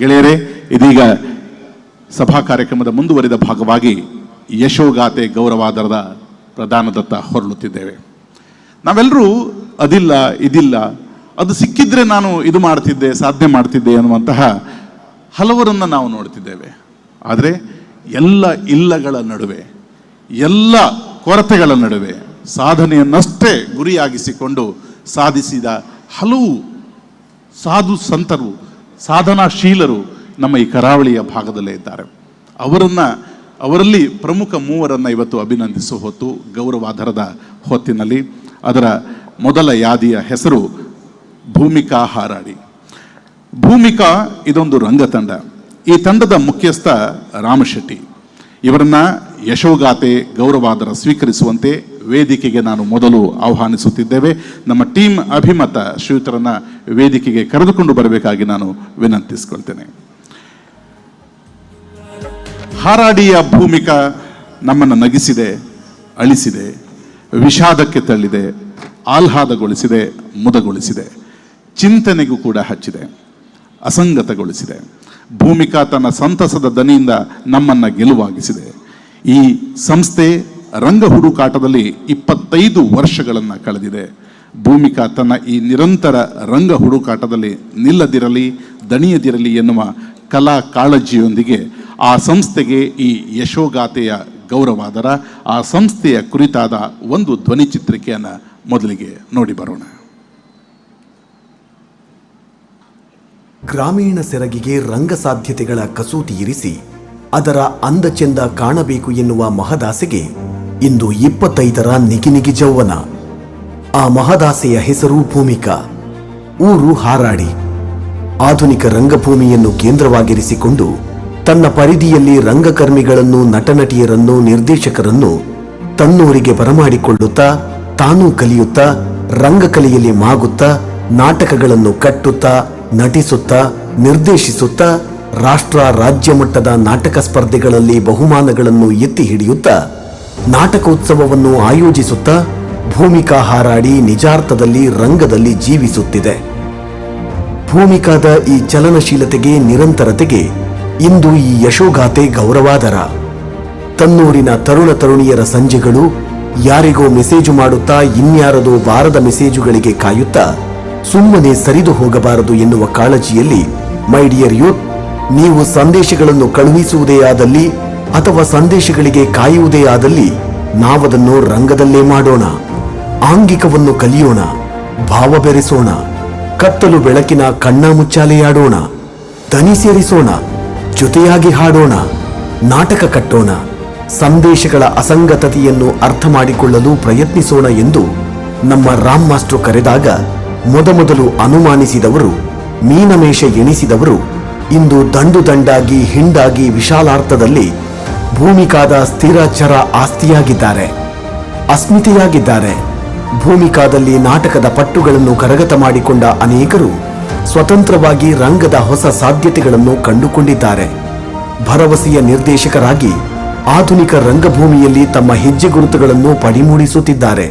ಗೆಳೆಯರೇ, ಇದೀಗ ಸಭಾ ಕಾರ್ಯಕ್ರಮದ ಮುಂದುವರಿದ ಭಾಗವಾಗಿ ಯಶೋಗಾತೆ ಗೌರವಾದರದ ಪ್ರಧಾನದತ್ತ ಹೊರಳುತ್ತಿದ್ದೇವೆ ನಾವೆಲ್ಲರೂ ಅದಿಲ್ಲ, ಇದಿಲ್ಲ, ಅದು ಸಿಕ್ಕಿದ್ರೆ ನಾನು ಇದು ಮಾಡ್ತಿದ್ದೆ, ಸಾಧನೆ ಮಾಡ್ತಿದ್ದೆ ಅನ್ನುವಂತಹ ಹಲವರನ್ನು ನಾವು ನೋಡ್ತಿದ್ದೇವೆ. ಆದರೆ ಎಲ್ಲ ಇಲ್ಲಗಳ ನಡುವೆ, ಎಲ್ಲ ಕೊರತೆಗಳ ನಡುವೆ ಸಾಧನೆಯನ್ನಷ್ಟೇ ಗುರಿಯಾಗಿಸಿಕೊಂಡು ಸಾಧಿಸಿದ ಹಲವು ಸಾಧು ಸಂತರು ಸಾಧನಾಶೀಲರು ನಮ್ಮ ಈ ಕರಾವಳಿಯ ಭಾಗದಲ್ಲೇ ಇದ್ದಾರೆ. ಅವರನ್ನ, ಅವರಲ್ಲಿ ಪ್ರಮುಖ ಮೂವರನ್ನ ಇವತ್ತು ಅಭಿನಂದಿಸುವ ಹೊತ್ತು, ಗೌರವಾಧಾರದ ಹೊತ್ತಿನಲ್ಲಿ ಅದರ ಮೊದಲ ಯಾದಿಯ ಹೆಸರು ಭೂಮಿಕಾ ಹಾರಾಡಿ. ಭೂಮಿಕಾ ಇದೊಂದು ರಂಗತಂಡ. ಈ ತಂಡದ ಮುಖ್ಯಸ್ಥ ರಾಮಶೆಟ್ಟಿ. ಇವರನ್ನ ಯಶೋಗಾತೆ ಗೌರವಾದರ ಸ್ವೀಕರಿಸುವಂತೆ ವೇದಿಕೆಗೆ ನಾನು ಮೊದಲು ಆಹ್ವಾನಿಸುತ್ತಿದ್ದೇವೆ. ನಮ್ಮ ಟೀಮ್ ಅಭಿಮತ ಶ್ರೀಯುತರನ್ನ ವೇದಿಕೆಗೆ ಕರೆದುಕೊಂಡು ಬರಬೇಕಾಗಿ ನಾನು ವಿನಂತಿಸಿಕೊಳ್ತೇನೆ. ಹಾರಾಡಿಯ ಭೂಮಿಕ ನಮ್ಮನ್ನು ನಗಿಸಿದೆ, ಅಳಿಸಿದೆ, ವಿಷಾದಕ್ಕೆ ತಳ್ಳಿದೆ, ಆಹ್ಲಾದಗೊಳಿಸಿದೆ, ಮುದಗೊಳಿಸಿದೆ, ಚಿಂತನೆಗೂ ಕೂಡ ಹಚ್ಚಿದೆ, ಅಸಂಗತಗೊಳಿಸಿದೆ. ಭೂಮಿಕಾ ತನ್ನ ಸಂತಸದ ದನಿಯಿಂದ ನಮ್ಮನ್ನ ಗೆಲುವಾಗಿಸಿದೆ. ಈ ಸಂಸ್ಥೆ ರಂಗ ಹುಡುಕಾಟದಲ್ಲಿ ಇಪ್ಪತ್ತೈದು ವರ್ಷಗಳನ್ನು ಕಳೆದಿದೆ. ಭೂಮಿಕಾ ತನ್ನ ಈ ನಿರಂತರ ರಂಗ ಹುಡುಕಾಟದಲ್ಲಿ ನಿಲ್ಲದಿರಲಿ, ದಣಿಯದಿರಲಿ ಎನ್ನುವ ಕಲಾ ಕಾಳಜಿಯೊಂದಿಗೆ ಆ ಸಂಸ್ಥೆಗೆ ಈ ಯಶೋಗಾಥೆಯ ಗೌರವಾದರ, ಆ ಸಂಸ್ಥೆಯ ಕುರಿತಾದ ಒಂದು ಧ್ವನಿ ಚಿತ್ರಿಕೆಯನ್ನು ಮೊದಲಿಗೆ ನೋಡಿ ಬರೋಣ. ಗ್ರಾಮೀಣ ಸೆರಗಿಗೆ ರಂಗ ಸಾಧ್ಯತೆಗಳ ಕಸೂತಿ ಇರಿಸಿ, ಅದರ ಅಂದಚೆಂದ ಕಾಣಬೇಕು ಎನ್ನುವ ಮಹದಾಸೆಗೆ ಇಂದು ಇಪ್ಪತ್ತೈದರ ನಿಗಿನಿಗಿ ಜೌವನ. ಆ ಮಹದಾಸೆಯ ಹೆಸರು ಭೂಮಿಕಾ. ಊರು ಹಾರಾಡಿ. ಆಧುನಿಕ ರಂಗಭೂಮಿಯನ್ನು ಕೇಂದ್ರವಾಗಿರಿಸಿಕೊಂಡು ತನ್ನ ಪರಿಧಿಯಲ್ಲಿ ರಂಗಕರ್ಮಿಗಳನ್ನು, ನಟನಟಿಯರನ್ನು, ನಿರ್ದೇಶಕರನ್ನು ತನ್ನೂರಿಗೆ ಬರಮಾಡಿಕೊಳ್ಳುತ್ತಾ, ತಾನೂ ಕಲಿಯುತ್ತಾ, ರಂಗಕಲೆಯಲ್ಲಿ ಮಾಗುತ್ತಾ, ನಾಟಕಗಳನ್ನು ಕಟ್ಟುತ್ತಾ, ನಟಿಸುತ್ತಾ, ನಿರ್ದೇಶಿಸುತ್ತಾ, ರಾಷ್ಟ್ರ, ರಾಜ್ಯ ಮಟ್ಟದ ನಾಟಕ ಸ್ಪರ್ಧೆಗಳಲ್ಲಿ ಬಹುಮಾನಗಳನ್ನು ಎತ್ತಿ ಹಿಡಿಯುತ್ತಾ ನಾಟಕೋತ್ಸವವನ್ನು ಆಯೋಜಿಸುತ್ತಾ ಭೂಮಿಕಾ ಹಾರಾಡಿ ನಿಜಾರ್ಥದಲ್ಲಿ ರಂಗದಲ್ಲಿ ಜೀವಿಸುತ್ತಿದೆ. ಭೂಮಿಕಾದ ಈ ಚಲನಶೀಲತೆಗೆ ನಿರಂತರತೆಗೆ ಇಂದು ಈ ಯಶೋಗಾಥೆ ಗೌರವಾದರ. ತನ್ನೂರಿನ ತರುಣ ತರುಣಿಯರ ಸಂಜೆಗಳು ಯಾರಿಗೋ ಮೆಸೇಜು ಮಾಡುತ್ತಾ ಇನ್ಯಾರದೋ ಬಾರದ ಮೆಸೇಜುಗಳಿಗೆ ಕಾಯುತ್ತಾ ಸುಮ್ಮನೆ ಸರಿದು ಹೋಗಬಾರದು ಎನ್ನುವ ಕಾಳಜಿಯಲ್ಲಿ ಮೈ ಡಿಯರ್ ಯೂತ್, ನೀವು ಸಂದೇಶಗಳನ್ನು ಕಳುಹಿಸುವುದೇ ಆದಲ್ಲಿ ಅಥವಾ ಸಂದೇಶಗಳಿಗೆ ಕಾಯುವುದೇ ಆದಲ್ಲಿ ನಾವದನ್ನು ರಂಗದಲ್ಲೇ ಮಾಡೋಣ, ಆಂಗಿಕವನ್ನು ಕಲಿಯೋಣ, ಭಾವ ಬೆರೆಸೋಣ, ಕತ್ತಲು ಬೆಳಕಿನ ಕಣ್ಣ ಮುಚ್ಚಾಲೆಯಾಡೋಣ, ದನಿ ಸೇರಿಸೋಣ, ಜೊತೆಯಾಗಿ ಹಾಡೋಣ, ನಾಟಕ ಕಟ್ಟೋಣ, ಸಂದೇಶಗಳ ಅಸಂಗತತೆಯನ್ನು ಅರ್ಥ ಮಾಡಿಕೊಳ್ಳಲು ಪ್ರಯತ್ನಿಸೋಣ ಎಂದು ನಮ್ಮ ರಾಮ್ ಮಾಸ್ಟ್ರು ಕರೆದಾಗ ಮೊದಮೊದಲು ಅನುಮಾನಿಸಿದವರು, ಮೀನಮೇಷ ಎಣಿಸಿದವರು, ಇಂದು ದಂಡು ದಂಡಾಗಿ ಹಿಂಡಾಗಿ ವಿಶಾಲಾರ್ಥದಲ್ಲಿ ಭೂಮಿಕಾದ ಸ್ಥಿರ ಚರ ಆಸ್ತಿಯಾಗಿದ್ದಾರೆ, ಅಸ್ಮಿತೆಯಾಗಿದ್ದಾರೆ. ಭೂಮಿಕಾದಲ್ಲಿ ನಾಟಕದ ಪಟ್ಟುಗಳನ್ನು ಕರಗತ ಮಾಡಿಕೊಂಡ ಅನೇಕರು ಸ್ವತಂತ್ರವಾಗಿ ರಂಗದ ಹೊಸ ಸಾಧ್ಯತೆಗಳನ್ನು ಕಂಡುಕೊಂಡಿದ್ದಾರೆ. ಭರವಸೆಯ ನಿರ್ದೇಶಕರಾಗಿ ಆಧುನಿಕ ರಂಗಭೂಮಿಯಲ್ಲಿ ತಮ್ಮ ಹೆಜ್ಜೆ ಗುರುತುಗಳನ್ನು ಪಡಿಮೂಡಿಸುತ್ತಿದ್ದಾರೆ.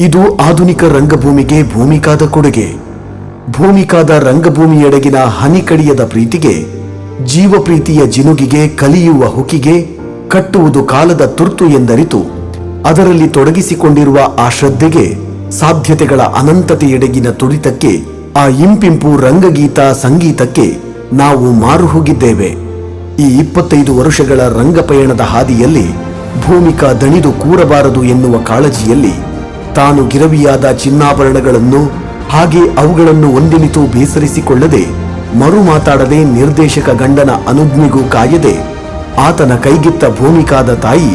ಇದು ಆಧುನಿಕ ರಂಗಭೂಮಿಗೆ ಭೂಮಿಕಾದ ಕೊಡುಗೆ. ಭೂಮಿಕಾದ ರಂಗಭೂಮಿಯೆಡೆಗಿನ ಹನಿಕಡಿಯದ ಪ್ರೀತಿಗೆ, ಜೀವಪ್ರೀತಿಯ ಜಿನುಗಿಗೆ ಕಲಿಯುವ ಹುಕಿಗೆ ಕಟ್ಟುವುದು ಕಾಲದ ತುರ್ತು ಎಂದರಿತು. ಅದರಲ್ಲಿ ತೊಡಗಿಸಿಕೊಂಡಿರುವ ಆ ಶ್ರದ್ಧೆಗೆ ಸಾಧ್ಯತೆಗಳ ಅನಂತತೆಯೆಡೆಗಿನ ತುಡಿತಕ್ಕೆ, ಆ ಇಂಪಿಂಪು ರಂಗಗೀತ ಸಂಗೀತಕ್ಕೆ ನಾವು ಮಾರು ಹೋಗಿದ್ದೇವೆ. ಈ ಇಪ್ಪತ್ತೈದು ವರುಷಗಳ ರಂಗಪಯಣದ ಹಾದಿಯಲ್ಲಿ ಭೂಮಿಕಾ ದಣಿದು ಕೂರಬಾರದು ಎನ್ನುವ ಕಾಳಜಿಯಲ್ಲಿ ತಾನು ಗಿರವಿಯಾದ ಚಿನ್ನಾಭರಣಗಳನ್ನು ಹಾಗೆ ಅವುಗಳನ್ನು ಒಂದಿನಿತೂ ಬೇಸರಿಸಿಕೊಳ್ಳದೆ ಮರು ಮಾತಾಡದೆ ನಿರ್ದೇಶಕ ಗಂಡನ ಅನುಜ್ಞೆಗೂ ಕಾಯದೆ ಆತನ ಕೈಗಿತ್ತ ಭೂಮಿಕಾದ ತಾಯಿ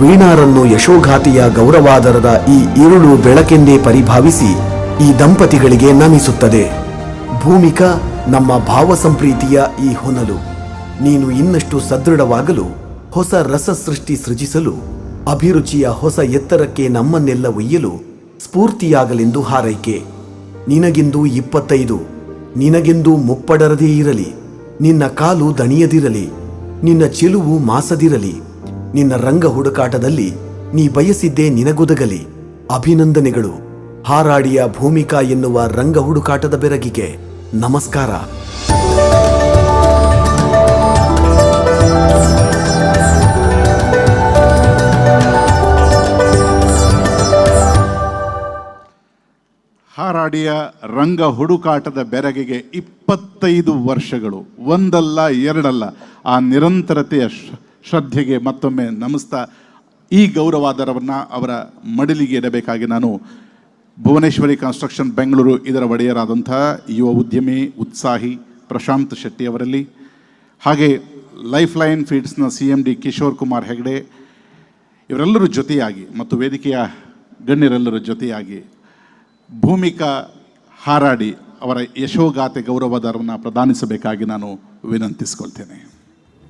ವೀಣಾರನ್ನು ಯಶೋಘಾತಿಯ ಗೌರವಾದರದ ಈ ಇರುಳು ಬೆಳಕೆಂದೇ ಪರಿಭಾವಿಸಿ ಈ ದಂಪತಿಗಳಿಗೆ ನಮಿಸುತ್ತದೆ. ಭೂಮಿಕಾ, ನಮ್ಮ ಭಾವಸಂಪ್ರೀತಿಯ ಈ ಹೊನಲು, ನೀನು ಇನ್ನಷ್ಟು ಸದೃಢವಾಗಲು, ಹೊಸ ರಸ ಸೃಷ್ಟಿ ಸೃಜಿಸಲು, ಅಭಿರುಚಿಯ ಹೊಸ ಎತ್ತರಕ್ಕೆ ನಮ್ಮನ್ನೆಲ್ಲ ಒಯ್ಯಲು ಸ್ಫೂರ್ತಿಯಾಗಲೆಂದು ಹಾರೈಕೆ. ನಿನಗಿಂದು ಇಪ್ಪತ್ತೈದು, ನಿನಗೆಂದು ಮುಪ್ಪಡರದೇ ಇರಲಿ, ನಿನ್ನ ಕಾಲು ದಣಿಯದಿರಲಿ ನಿನ್ನ ಚೆಲುವು ಮಾಸದಿರಲಿ, ನಿನ್ನ ರಂಗ ಹುಡುಕಾಟದಲ್ಲಿ ನೀ ಬಯಸಿದ್ದೇ ನಿನಗುದಗಲಿ. ಅಭಿನಂದನೆಗಳು. ಹಾರಾಡಿಯ ಭೂಮಿಕಾ ಎನ್ನುವ ರಂಗ ಹುಡುಕಾಟದ ಬೆರಗಿಗೆ ನಮಸ್ಕಾರ. ಹಾರಾಡಿಯ ರಂಗ ಹುಡುಕಾಟದ ಬೆರಗಿಗೆ ಇಪ್ಪತ್ತೈದು ವರ್ಷಗಳು, ಒಂದಲ್ಲ, ಎರಡಲ್ಲ ಆ ನಿರಂತರತೆಯ ಶ್ರ- ಶ್ರದ್ಧೆಗೆ ಮತ್ತೊಮ್ಮೆ ನಮಿಸ್ತಾ. ಈ ಗೌರವಾದರವನ್ನು ಅವರ ಮಡಿಲಿಗೆ ಇಡಬೇಕಾಗಿ ನಾನು ಭುವನೇಶ್ವರಿ ಕನ್ಸ್ಟ್ರಕ್ಷನ್ ಬೆಂಗಳೂರು ಇದರ ಒಡೆಯರಾದಂಥ ಯುವ ಉದ್ಯಮಿ ಉತ್ಸಾಹಿ ಪ್ರಶಾಂತ್ ಶೆಟ್ಟಿ ಅವರಲ್ಲಿ, ಹಾಗೆ life line ಫೀಡ್ಸ್ನ C M D Kishore Kumar Hegde, ಇವರೆಲ್ಲರೂ ಜೊತೆಯಾಗಿ ಮತ್ತು ವೇದಿಕೆಯ ಗಣ್ಯರೆಲ್ಲರ ಜೊತೆಯಾಗಿ ಭೂಮಿಕಾ ಹಾರಾಡಿ ಅವರ ಯಶೋಗಾತೆ ಗೌರವಾಧಾರವನ್ನು ಪ್ರದಾನಿಸಬೇಕಾಗಿ ನಾನು ವಿನಂತಿಸಿಕೊಳ್ತೇನೆ.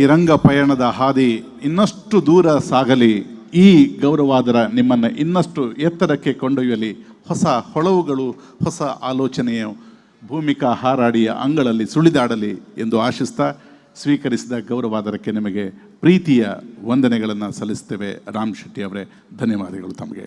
ಈ ರಂಗ ಪಯಣದ ಹಾದಿ ಇನ್ನಷ್ಟು ದೂರ ಸಾಗಲಿ, ಈ ಗೌರವಾದರ ನಿಮ್ಮನ್ನು ಇನ್ನಷ್ಟು ಎತ್ತರಕ್ಕೆ ಕೊಂಡೊಯ್ಯಲಿ. ಹೊಸ ಹೊಳವುಗಳು, ಹೊಸ ಆಲೋಚನೆಯ ಭೂಮಿಕಾ ಹಾರಾಡಿಯ ಅಂಗಳಲ್ಲಿ ಸುಳಿದಾಡಲಿ ಎಂದು ಆಶಿಸ್ತಾ ಸ್ವೀಕರಿಸಿದ ಗೌರವಾದರಕ್ಕೆ ನಿಮಗೆ ಪ್ರೀತಿಯ ವಂದನೆಗಳನ್ನು ಸಲ್ಲಿಸ್ತೇವೆ ರಾಮ್ ಶೆಟ್ಟಿ ಅವರೇ, ಧನ್ಯವಾದಗಳು ತಮಗೆ.